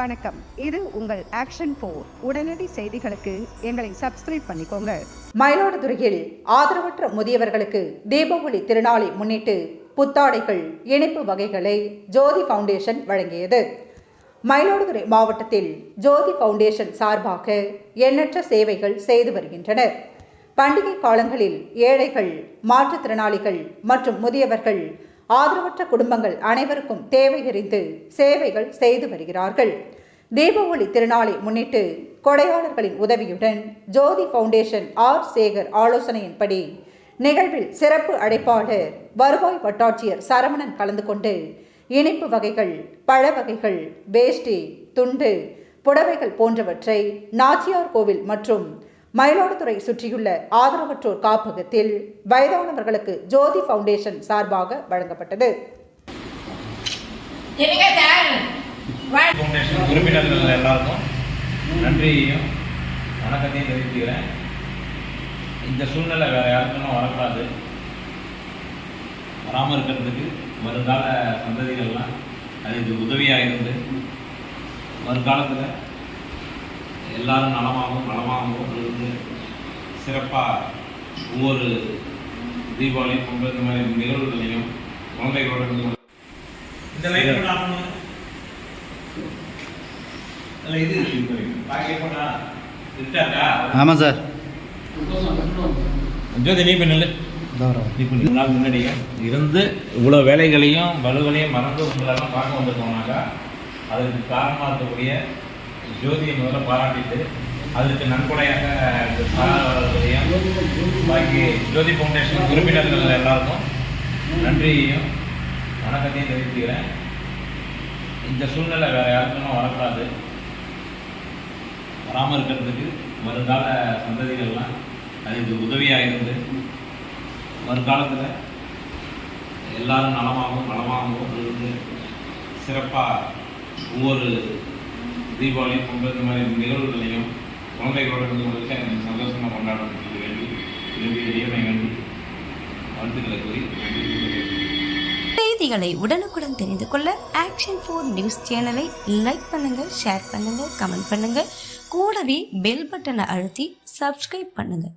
வணக்கம். இது உங்கள் ஆக்ஷன் போர் உடனடி செய்திகளுக்கு எங்களை சப்ஸ்கிரைப் பண்ணிக்கோங்க. மயிலாடுதுறையில் ஆதரவற்ற முதியவர்களுக்கு தீபாவளி திருநாளை முன்னிட்டு புத்தாடைகள் இனிப்பு வகைகளை ஜோதி ஃபவுண்டேஷன் வழங்கியது. மயிலாடுதுறை மாவட்டத்தில் ஜோதி ஃபவுண்டேஷன் சார்பாக எண்ணற்ற சேவைகள் செய்து வருகின்றனர். பண்டிகை காலங்களில் ஏழைகள் மாற்றுத்திறனாளிகள் மற்றும் முதியவர்கள் ஆதரவற்ற குடும்பங்கள் அனைவருக்கும் தேவையறிந்து சேவைகள் செய்து வருகிறார்கள். தீபாவளி திருநாளை முன்னிட்டு கொடையாளர்களின் உதவியுடன் ஜோதி ஃபவுண்டேஷன் ஆர் சேகர் ஆலோசனையின்படி நிகழ்வில் சிறப்பு அழைப்பாளர் வருவாய் வட்டாட்சியர் சரவணன் கலந்து கொண்டு இனிப்பு வகைகள் பழ வகைகள் வேஷ்டி துண்டு புடவைகள் போன்றவற்றை நாச்சியார் கோவில் மற்றும் மயிலாடுதுறை சுற்றியுள்ள ஆதரவற்றோர் காப்பகத்தில் வயதானவர்களுக்கு ஜோதி ஃபவுண்டேஷன் சார்பாக வழங்கப்பட்டது. உறுப்பினர்கள் எல்லாருக்கும் நன்றியையும் வணக்கத்தையும் தெரிவித்துக்கிறேன் இந்த சூழ்நிலை வேறு யாருக்கும் வரக்கூடாது. வராமல் இருக்கிறதுக்கு வருங்கால சந்ததிகள்லாம் அது இது உதவியாக இருந்து வருங்காலத்தில் எல்லாரும் நலமாகவும் நலமாகவும் இருந்து சிறப்பாக ஒவ்வொரு தீபாவளி பொங்கல் இந்த மாதிரி நிகழ்வுகளையும் குழந்தைகளோட இந்த அல்ல இது ஆமாம் சார். ஜோதி நீ பண்ணல நாள் முன்னாடி இருந்து இவ்வளோ வேலைகளையும் வலுகளையும் மறந்து உங்களெல்லாம் பார்க்க வந்திருக்கோம்னாக்கா அதுக்கு காரணமாக இருக்கக்கூடிய ஜோதியை முதல்ல பாராட்டிட்டு அதுக்கு நன்கொடையாக பாக்கி ஜோதி ஃபவுண்டேஷன் உறுப்பினர்கள் எல்லாருக்கும் நன்றியையும் வணக்கத்தையும் தெரிவித்துக்கிறேன் இந்த சூழ்நிலை வேறு யாருக்கும் வரக்கூடாது. வராமல் இருக்கிறதுக்கு வருங்கால சந்ததிகள்லாம் அது இது உதவியாக இருந்து வருங்காலத்தில் எல்லாரும் நலமாகவும் நலமாகவும் இருந்து சிறப்பாக ஒவ்வொரு தீபாவளி பொங்கல் இந்த மாதிரி நிகழ்வுகளையும் குழந்தைகளோட இருந்து உங்களுக்கு எனக்கு சந்தோஷமாக கொண்டாடணும் வேண்டி விரும்பி இறைவனை வாழ்த்துக்களை கூறி செய்திகளை உடனுக்குடன் தெரிந்து கொள்ள ஆக்ஷன் ஃபோர் நியூஸ் சேனலை லைக் பண்ணுங்கள் ஷேர் பண்ணுங்கள் கமெண்ட் பண்ணுங்கள் கூடவே பெல் பட்டனை அழுத்தி சப்ஸ்கிரைப் பண்ணுங்கள்